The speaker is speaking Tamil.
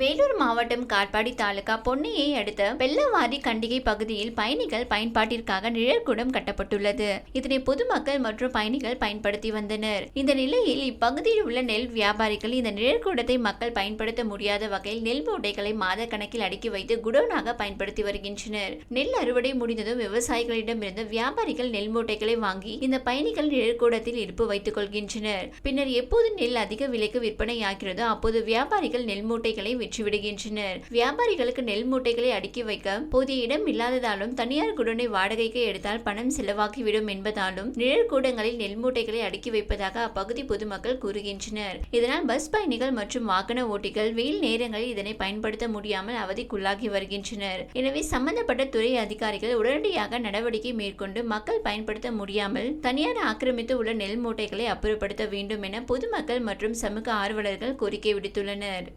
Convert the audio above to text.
வேலூர் மாவட்டம் காட்பாடி தாலுகா பொன்னையை அடுத்த வெள்ளவாரி கண்டிகை பகுதியில் பயணிகள் பயன்பாட்டிற்காக நிழற்குடம் கட்டப்பட்டுள்ளது. இதனை பொதுமக்கள் மற்றும் பயணிகள் பயன்படுத்தி வந்தனர். இந்த நிலையில் இப்பகுதியில் உள்ள நெல் வியாபாரிகள் இந்த நிழற்குடத்தை மக்கள் பயன்படுத்த முடியாத வகையில் நெல் மூட்டைகளை மாத கணக்கில் அடுக்கி வைத்து குடோனாக பயன்படுத்தி வருகின்றனர். நெல் அறுவடை முடிந்ததும் விவசாயிகளிடமிருந்து வியாபாரிகள் நெல் மூட்டைகளை வாங்கி இந்த பயணிகள் நிழற்கூடத்தில் இருப்பு வைத்துக் கொள்கின்றனர். பின்னர் எப்போது நெல் அதிக விலைக்கு விற்பனையாகிறதோ அப்போது வியாபாரிகள் நெல் மூட்டைகளை விடுகின்றனர் வியாபாரிகளுக்கு நெல் மூட்டைகளை அடுக்கி வைக்க போதிய இடம் இல்லாததாலும் தனியார் குடோனை வாடகைக்கு எடுத்தால் பணம் செலவாகிவிடும் என்பதாலும் நிழல் கூடங்களில் நெல் மூட்டைகளை அடுக்கி வைப்பதாக அப்பகுதி பொதுமக்கள் கூறுகின்றனர். இதனால் பஸ் பயணிகள் மற்றும் வாகன ஓட்டிகள் வெயில் நேரங்களில் இதனை பயன்படுத்த முடியாமல் அவதிக்குள்ளாகி வருகின்றனர். எனவே சம்பந்தப்பட்ட துறை அதிகாரிகள் உடனடியாக நடவடிக்கை மேற்கொண்டு மக்கள் பயன்படுத்த முடியாமல் தனியார் ஆக்கிரமித்து உள்ள நெல் மூட்டைகளை அப்புறப்படுத்த வேண்டும் என பொதுமக்கள் மற்றும் சமூக ஆர்வலர்கள் கோரிக்கை விடுத்துள்ளனர்.